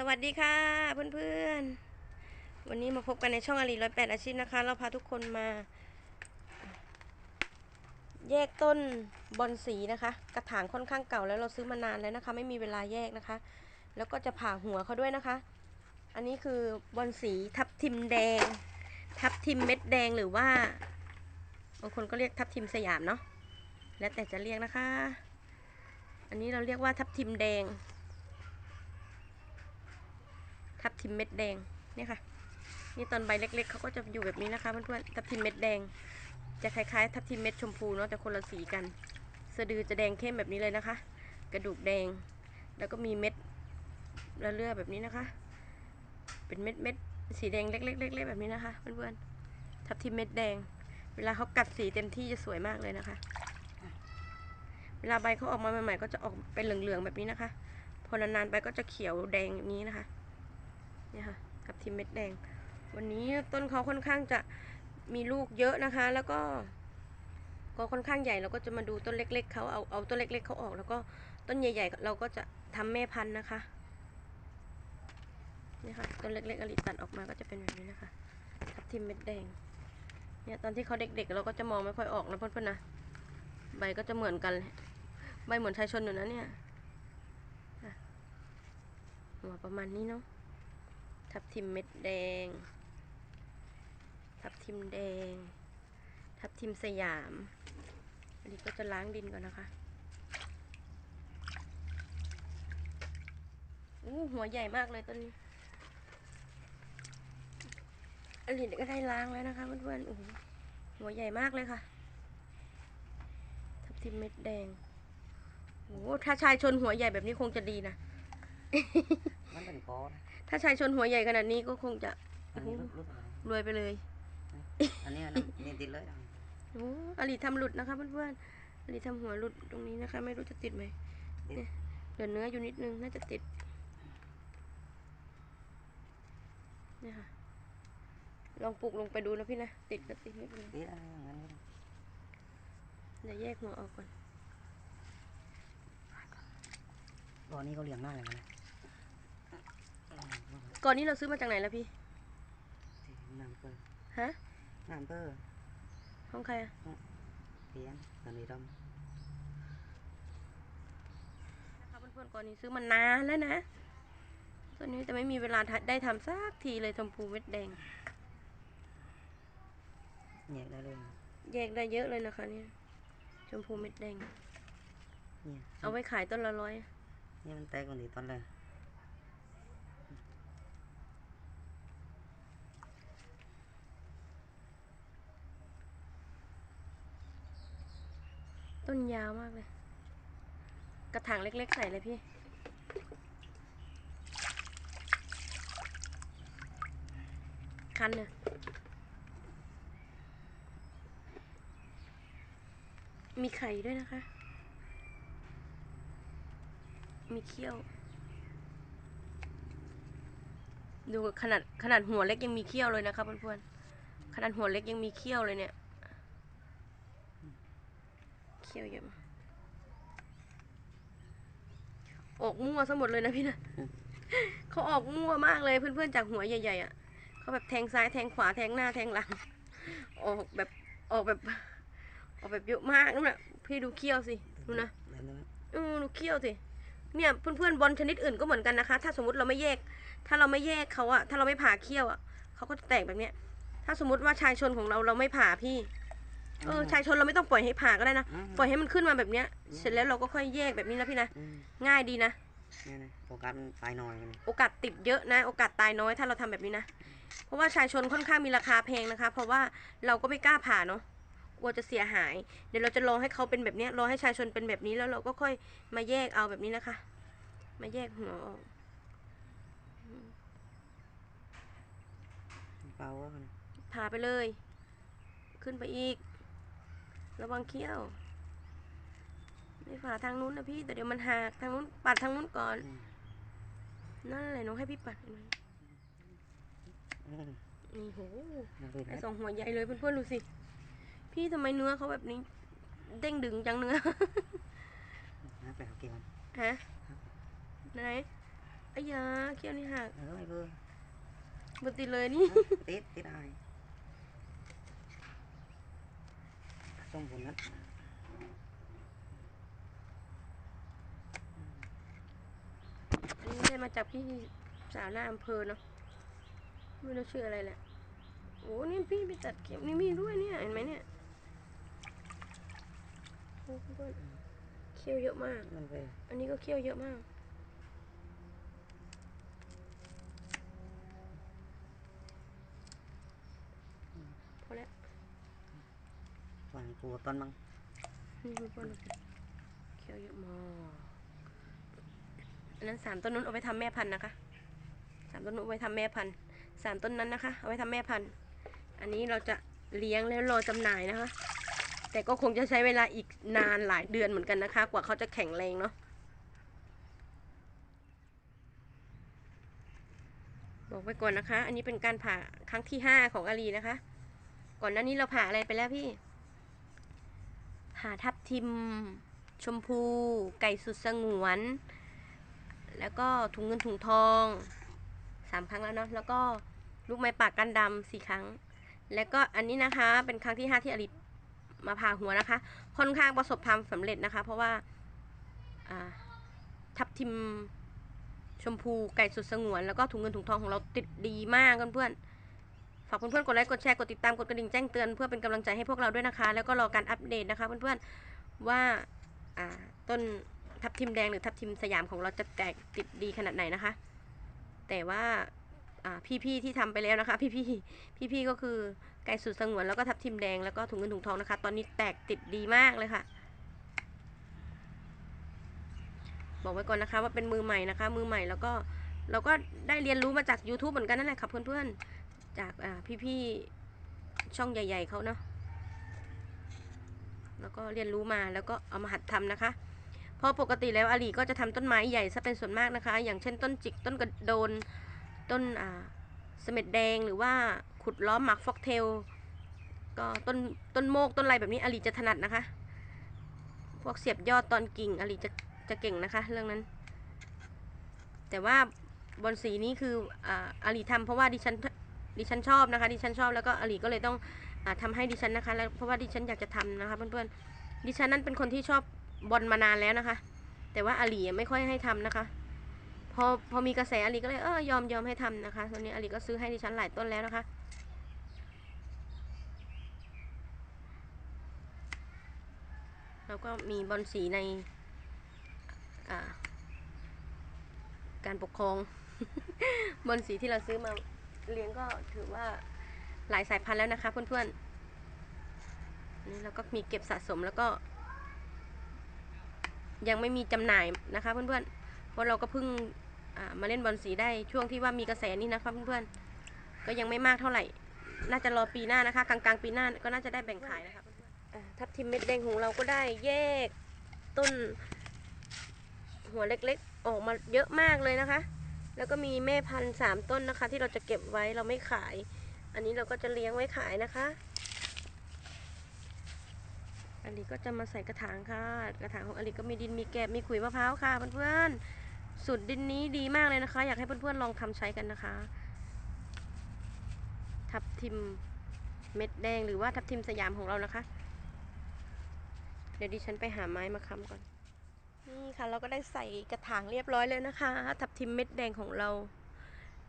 สวัสดีค่ะเพื่อนๆ วันนี้มาพบกันในช่องอารีร้อยแปดอาชีพนะคะ เราพาทุกคนมา แยกต้นบอนสีนะคะ กระถางค่อนข้างเก่าแล้วเราซื้อมานานแล้วนะคะ ไม่มีเวลาแยกนะคะ แล้วก็จะผ่าหัวเขาด้วยนะคะ อันนี้คือบอนสีทับทิมแดง ทับทิมเม็ดแดงหรือว่าบางคนก็เรียกทับทิมสยามเนาะแล้วแต่จะเรียกนะคะ อันนี้เราเรียกว่าทับทิมแดง ทับทิมเม็ดแดงเนี่ยค่ะ นี่ตอนใบเล็กๆเขาก็จะอยู่แบบนี้นะคะเพื่อนๆทับทิมเม็ดแดง จะคล้ายๆ ทับทิมเม็ดชมพูเนาะแต่คนละสีกัน สะดือจะแดงเข้มแบบนี้เลยนะคะ กระดูกแดง แล้วก็มีเม็ดระเลือแบบนี้นะคะ เป็นเม็ดเม็ดสีแดงเล็กๆเล็กๆแบบนี้นะคะเพื่อนๆทับทิมเม็ดแดง เวลาเขากัดสีเต็มที่จะสวยมากเลยนะคะ เวลาใบเขาออกมาใหม่ๆ ก็จะออกเป็นเหลืองๆแบบนี้นะคะ พอนานๆไปก็จะเขียวแดงอย่างนี้นะคะ เนี่ยค่ะ กับทิมเม็ดแดง วันนี้ต้นเขาค่อนข้างจะมีลูกเยอะนะคะ แล้วก็ก็ค่อนข้างใหญ่เราก็จะมาดูต้นเล็ก ๆเขาเอาเอาต้นเล็ก ๆเขาออก แล้วก็ต้นใหญ่ ๆ เราก็จะทำแม่พันธุ์นะคะนี่ค่ะต้นเล็กๆอลิตัดออกมาก็จะเป็นแบบนี้นะคะทับทิมเม็ดแดงเนี่ยตอนที่เขาเด็กๆ เราก็จะมองไม่ค่อยออกนะเพื่อนๆนะใบก็จะเหมือนกันเลยใบเหมือนชายชนอยู่นะเนี่ยหัวประมาณนี้เนาะ ทับทิมเม็ดแดง ทับทิมแดง ทับทิมสยาม อันนี้ก็จะล้างดินก่อนนะคะอู้หัวใหญ่มากเลยต้นนี้ อันนี้ก็ได้ล้างแล้วนะคะเพื่อนๆโอ้หัวใหญ่มากเลยค่ะ ทับทิมเม็ดแดงโอ้ถ้าชายชนหัวใหญ่แบบนี้คงจะดีนะ มันเป็นกอน ถ้าชายชนหัวใหญ่ขนาดนี้ก็คงจะอันนี้รุดรุดอะไรรวยไปเลย อันนี้นะนี่ติดเลยอะโอ้อลิทำหลุดนะคะเพื่อนๆอลิทำหัวหลุดตรงนี้นะคะ ไม่รู้จะติดไหมติดเนี่ยเดี๋ยวเนื้ออยู่นิดนึงน่าจะติดเนี่ยค่ะลองปลูกลงไปดูนะพี่นะติดก็ติดไม่เป็นไรติดอะไรอย่างนั้นก็ได้เดี๋ยวแยกหัวออกก่อนตอนนี้เขาเลี้ยงหน้าเลยนะ ก่อนนี้เราซื้อมาจากไหนแล้วพี่น้ำเปอร์ฮะน้ำเปอร์ของใครอะเพียนตอนนี้ดนะคะเพื่อนๆก่อนนี้ซื้อมานานแล้วนะตอนนี้แต่ไม่มีเวลาได้ทำสักทีเลยชมพูเม็ดแดงำเนี่ยได้เลยแยกได้เยอะเลยนะคะเนี่ยชมพูเม็ดแดงเนี่ยเอาไว้ขายต้นละร้อยเนี่ยมันแตกกว่านี้ตอนแรก ต้นยาวมากเลย กระถางเล็ก ๆ ใส่เลยพี่ คันเนี่ยมีไข่ด้วยนะคะ มีเขี้ยว ดูขนาดขนาดหัวเล็กยังมีเขี้ยวเลยนะคะเพื่อนๆ ขนาดหัวเล็กยังมีเขี้ยวเลยเนี่ย ขี้ยวเยอะมากออกมั่วซะหมดเลยนะพี่นะเขาออกมั่วมากเลยเพื่อนๆจากหัวใหญ่ๆอะเขาแบบแทงซ้ายแทงขวาแทงหน้าแทงหลัง ออกแบบออกแบบออกแบบเยอะมากนู่นน่ะพี่ดูเขี้ยวสิดูนะเลยนะอือดูเขี้ยวสิเนี่ยเพื่อนๆบอลชนิดอื่นก็เหมือนกันนะคะ ถ้าสมมติเราไม่แยก ถ้าเราไม่แยกเขาอะถ้าเราไม่ผ่าเขี้ยวอะเขาก็จะแตกแบบเนี้ย ถ้าสมมติว่าชายชนของเราเราไม่ผ่าพี่ เออชายชนเราไม่ต้องปล่อยให้ผ่าก็ได้นะปล่อยให้มันขึ้นมาแบบเนี้ย เสร็จแล้วเราก็ค่อยแยกแบบนี้นะพี่นะ อืมง่ายดีนะ เนี่ยนะโฟกัสมันตายหน่อยกันโอกาสติดเยอะนะ โอกาสตายน้อยถ้าเราทำแบบนี้นะ เพราะว่าชายชนค่อนข้างมีราคาแพงนะคะ เพราะว่าเราก็ไม่กล้าผ่าเนาะ กลัวจะเสียหาย เดี๋ยวเราจะรอให้เขาเป็นแบบเนี้ยรอให้ชายชนเป็นแบบนี้แล้วเราก็ค่อยมาแยกเอาแบบนี้นะคะ มาแยกหัวออกเปล่าว่ากันผ่าไปเลย ขึ้นไปอีก ระวังเขี้ยวไม่ผ่าทางนู้นนะพี่แต่เดี๋ยวมันหักทางนู้นปัดทางนู้นก่อนอืมนั่นแหละน้องให้พี่ปัดหน่อยอืมนี่โหนั่นเลยไอนะสองหัวใหญ่เลยเพื่อนๆดูสิ พี่ทำไมเนื้อเขาแบบนี้ เด้งดึงจังเนื้อนะไปหาเกี่ยวฮะไหนอ้ยาเขี้ยวนี่หักเออไอ้เบอร์บติดเลยนี่ ติดติดอาย ส้มผลนั้นอันนี้ได้มาจากพี่สาวหน้าอำเภอเนาะไม่รู้ชื่ออะไรแหละโอ้นี่พี่ไปตัดเก็บนี่มีด้วยเนี่ยเห็นไหมเนี่ยโอ้เพื่อนเขี้ยวเยอะมากมันไปอันนี้ก็เขี้ยวเยอะมาก พอแล้วูต้นมั้งนี่เพื่อนเขียวเยอะมากอันนั้นสามต้นนู้นเอาไปทำแม่พันธุ์นะคะสามต้นนู้นเอาไปทำแม่พันธุ์สามต้นนั้นนะคะ เอาไปทำแม่พันธุ์อันนี้เราจะเลี้ยงแล้วรอจำหน่ายนะคะ แต่ก็คงจะใช้เวลาอีกนานหลายเดือนเหมือนกันนะคะ กว่าเขาจะแข็งแรงเนาะบอกไปก่อนนะคะ อันนี้เป็นการผ่าครั้งที่ห้าของอาลีนะคะ ก่อนหน้านี้เราผ่าอะไรไปแล้วพี่ ผ่าทับทิม ชมพู ไก่สุดสงวน แล้วก็ถุงเงินถุงทองสามครั้งแล้วเนาะแล้วก็ลูกไม้ปากกันดำสี่ครั้ง แล้วก็อันนี้นะคะเป็นครั้งที่ห้าที่อาลีมาผ่าหัวนะคะ ค่อนข้างประสบความสำเร็จนะคะ เพราะว่าอ่าทับทิมชมพูไก่สุดสงวน แล้วก็ถุงเงินถุงทองของเราติดดีมากเพื่อนๆ ฝากเพื่อนๆกดไลค์กดแชร์กดติดตามกดกระดิ่งแจ้งเตือนเพื่อเป็นกำลังใจให้พวกเราด้วยนะคะ แล้วก็รอการอัปเดตนะคะ เพื่อนๆว่าอ่าต้นทับทิมแดงหรือทับทิมสยามของเราจะแตกติดดีขนาดไหนนะคะ แต่ว่าอ่พี่ๆที่ทำไปแล้วนะคะ พี่ๆพี่ๆก็คือไก่สุดสงวนแล้วก็ทับทิมแดงแล้วก็ถุงเงินถุงทองนะคะ ตอนนี้แตกติดดีมากเลยค่ะ บอกไว้ก่อนนะคะว่าเป็นมือใหม่นะคะ มือใหม่แล้วก็เราก็ได้เรียนรู้มาจาก YouTube เหมือนกันนั่นแหละค่ะเพื่อนๆ จากอ่พี่ๆช่องใหญ่ ๆเขาเนาะแล้วก็เรียนรู้มาแล้วก็เอามาหัดทำนะคะเพราะปกติแล้วอาลีก็จะทำต้นไม้ใหญ่ซะเป็นส่วนมากนะคะ อย่างเช่นต้นจิกต้นกระโดนต้นอ่าเสม็ดแดงหรือว่าขุดล้อมหมักฟอกเทลก็ต้นต้นโมกต้นอะไรแบบนี้อาลีจะถนัดนะคะ พวกเสียบยอดตอนกิ่งอาลีจะจะเก่งนะคะ เรื่องนั้น แต่ว่าบอนสีนี้คืออ่าอลีทำเพราะว่าดิฉัน ดิฉันชอบนะคะดิฉันชอบแล้วก็อลีก็เลยต้องอาทำให้ดิฉันนะคะแล้วเพราะว่าดิฉันอยากจะทำนะคะเพื่อนๆดิฉันนั้นเป็นคนที่ชอบบอลมานานแล้วนะคะ แต่ว่าอลีไม่ค่อยให้ทำนะคะ พอพอมีกระแสอลีก็เลยเออยอมยอมให้ทำนะคะตอนนี้อลีก็ซื้อให้ดิฉันหลายต้นแล้วนะคะแล้วก็มีบอลสีในการปกครองบนสีที่เราซื้อมา เลี้ยงก็ถือว่าหลายสายพันธุ์แล้วนะคะเพื่อนๆนี่เราก็มีเก็บสะสมแล้วก็ ยังไม่มีจำหน่ายนะคะเพื่อนๆเพราะเราก็เพิ่งมาเล่นบอลสีได้ช่วงที่ว่ามีกระแสนี้นะคะเพื่อนๆก็ยังไม่มากเท่าไหร่ น่าจะรอปีหน้านะคะ กลางๆ ปีหน้าก็น่าจะได้แบ่งขายนะคะทับทิมเม็ดแดงของเราก็ได้แยกต้นหัวเล็กๆ ออกมาเยอะมากเลยนะคะ แล้วก็มีแม่พันธุ์สามต้นนะคะ ที่เราจะเก็บไว้เราไม่ขาย อันนี้เราก็จะเลี้ยงไว้ขายนะคะ อันนี้ก็จะมาใส่กระถางค่ะ กระถางของอลิก็มีดินมีแกบมีขุยมะพร้าวค่ะเพื่อนๆสูตรดินนี้ดีมากเลยนะคะ อยากให้เพื่อนๆลองทำใช้กันนะคะ ทับทิมเม็ดแดงหรือว่าทับทิมสยามของเรานะคะ เดี๋ยวดิฉันไปหาไม้มาค้ำก่อน นี่ค่ะเราก็ได้ใส่กระถางเรียบร้อยแล้วนะคะ ทับทิมเม็ดแดงของเรา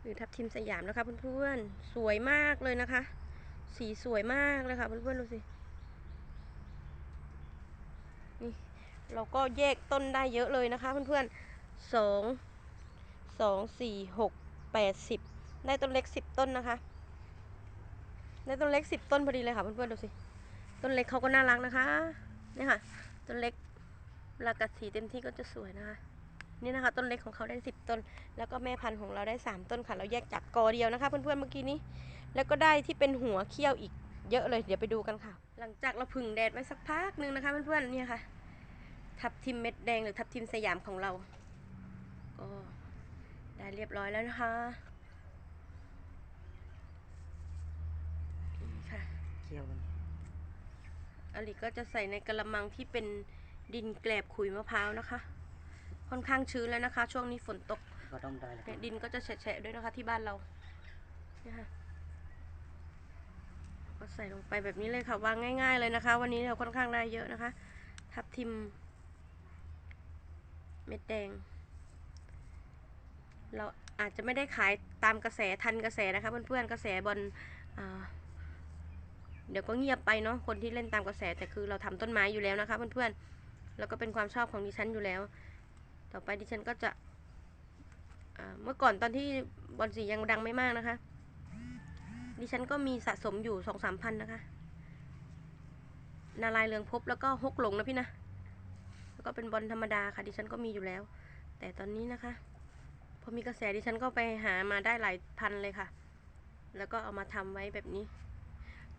หรือทับทิมสยามนะคะเพื่อนๆสวยมากเลยนะคะ สีสวยมากเลยค่ะเพื่อนๆดูสินี่เราก็แยกต้นได้เยอะเลยนะคะเพื่อนๆสองสองสี่หกแปดสิบได้ต้นเล็กสิบต้นนะคะ ได้ต้นเล็กสิบต้นพอดีเลยค่ะเพื่อนๆดูสิ ต้นเล็กเขาก็น่ารักนะคะนี่ค่ะ ต้นเล็ก เวลากัดสีเต็มที่ก็จะสวยนะคะ นี่นะคะ ต้นเล็กของเขาได้สิบต้น แล้วก็แม่พันธุ์ของเราได้สามต้นค่ะ เราแยกจากกอเดียวนะคะ เพื่อนๆเมื่อกี้นี้ แล้วก็ได้ที่เป็นหัวเขี้ยวอีกเยอะเลย เดี๋ยวไปดูกันค่ะ หลังจากเราผึ่งแดดไว้สักพักหนึ่งนะคะเพื่อนๆเนี่ยค่ะ ทับทิมเม็ดแดงหรือทับทิมสยามของเรา ก็ได้เรียบร้อยแล้วนะคะนี่ค่ะเกี่ยวกันอลิก็จะใส่ในกระมังที่เป็น ดินแกลบขุยมะพร้าวนะคะ ค่อนข้างชื้นแล้วนะคะ ช่วงนี้ฝนตกก็ต้องได้เลยเนี่ยดินก็จะแฉะๆด้วยนะคะที่บ้านเราเนี่ยค่ะก็ใส่ลงไปแบบนี้เลยค่ะวางง่าย ๆเลยนะคะ วันนี้เราค่อนข้างได้เยอะนะคะ ทับทิม เม็ดแดง เราอาจจะไม่ได้ขายตามกระแสทันกระแสนะคะ เพื่อนๆกระแสบอลอ่าเดี๋ยวก็เงียบไปเนาะคนที่เล่นตามกระแสแต่คือเราทำต้นไม้อยู่แล้วนะคะเพื่อนๆ แล้วก็เป็นความชอบของดิฉันอยู่แล้ว ต่อไปดิฉันก็จะเมื่อก่อนตอนที่บอลสียังดังไม่มากนะคะ ดิฉันก็มีสะสมอยู่สองสามพันนะคะ นาลายเรืองภพบแล้วก็ฮกหลงนะพี่นะ แล้วก็เป็นบอลธรรมดาค่ะ ดิฉันก็มีอยู่แล้ว แต่ตอนนี้นะคะ พอมีกระแสดิฉันก็ไปหามาได้หลายพันเลยค่ะ แล้วก็เอามาทำไว้แบบนี้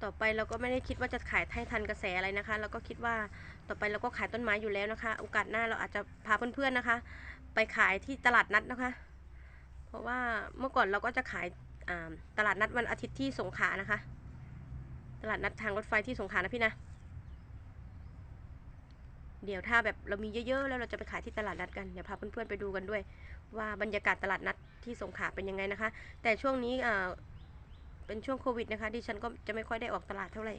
ต่อไปเราก็ไม่ได้คิดว่าจะขายให้ทันกระแสอะไรนะคะ เราก็คิดว่าต่อไปเราก็ขายต้นไม้อยู่แล้วนะคะ โอกาสหน้าเราอาจจะพาเพื่อนๆนะคะ ไปขายที่ตลาดนัดนะคะ เพราะว่าเมื่อก่อนเราก็จะขายตลาดนัดวันอาทิตย์ที่สงขลานะคะ ตลาดนัดทางรถไฟที่สงขลานะพี่นะเดี๋ยวถ้าแบบเรามีเยอะๆ แล้วเราจะไปขายที่ตลาดนัดกัน เดี๋ยวพาเพื่อนๆไปดูกันด้วย ว่าบรรยากาศตลาดนัดที่สงขลาเป็นยังไงนะคะ แต่ช่วงนี้ เป็นช่วงโควิดนะคะดิฉันก็จะไม่ค่อยได้ออกตลาดเท่าไหร่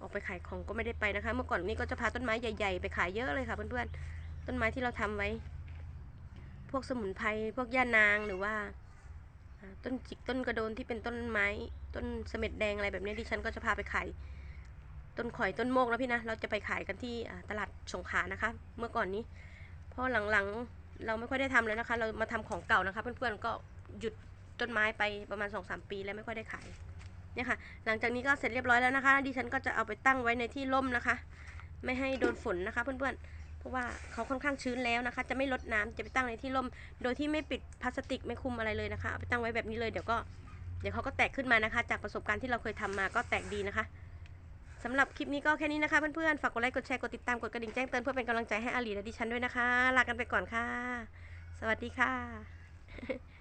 ออกไปขายของก็ไม่ได้ไปนะคะ เมื่อก่อนนี้ก็จะพาต้นไม้ใหญ่ ๆ ไปขายเยอะเลยค่ะ เพื่อนๆ ต้นไม้ที่เราทำไว้ พวกสมุนไพร พวกย่านางหรือว่า ต้นจิกต้นกระโดนที่เป็นต้นไม้ ต้นเสม็ดแดงอะไรแบบนี้ดิฉันก็จะพาไปขายต้นข่อยต้นโมกนะพี่นะ เราจะไปขายกันที่ตลาดสงขานะคะ เมื่อก่อนนี้ เพราะหลังๆเราไม่ค่อยได้ทำแล้วนะคะ เรามาทำของเก่านะคะ เพื่อนๆก็หยุด ต้นไม้ไปประมาณ2อสปีแล้วไม่ค่อยได้ขายเนี่ยค่ะ หลังจากนี้ก็เสร็จเรียบร้อยแล้วนะคะ ดิฉันก็จะเอาไปตั้งไว้ในที่ร่มนะคะ ไม่ให้โดนฝนนะคะเพื่อนๆ เพราะว่าเขาค่อนข้างชื้นแล้วนะคะ จะไม่ลดน้ำจะไปตั้งในที่ร่ม โดยที่ไม่ปิดพลาสติกไม่คุมอะไรเลยนะคะ เอาไปตั้งไว้แบบนี้เลยเดี๋ยวก็ เดี๋ยวเขาก็แตกขึ้นมานะคะ จากประสบการณ์ที่เราเคยทำมาก็แตกดีนะคะสำหรับคลิปนี้ก็แค่นี้นะคะเพื่อนๆ ฝากกดไลค์กดแชร์กดติดตามกดกระดิ่งแจ้งเตือนเพื่อเป็นกำลังใจให้อาลีและดิฉันด้วยนะคะ ลากันไปก่อนค่ะ สวัสดีค่ะ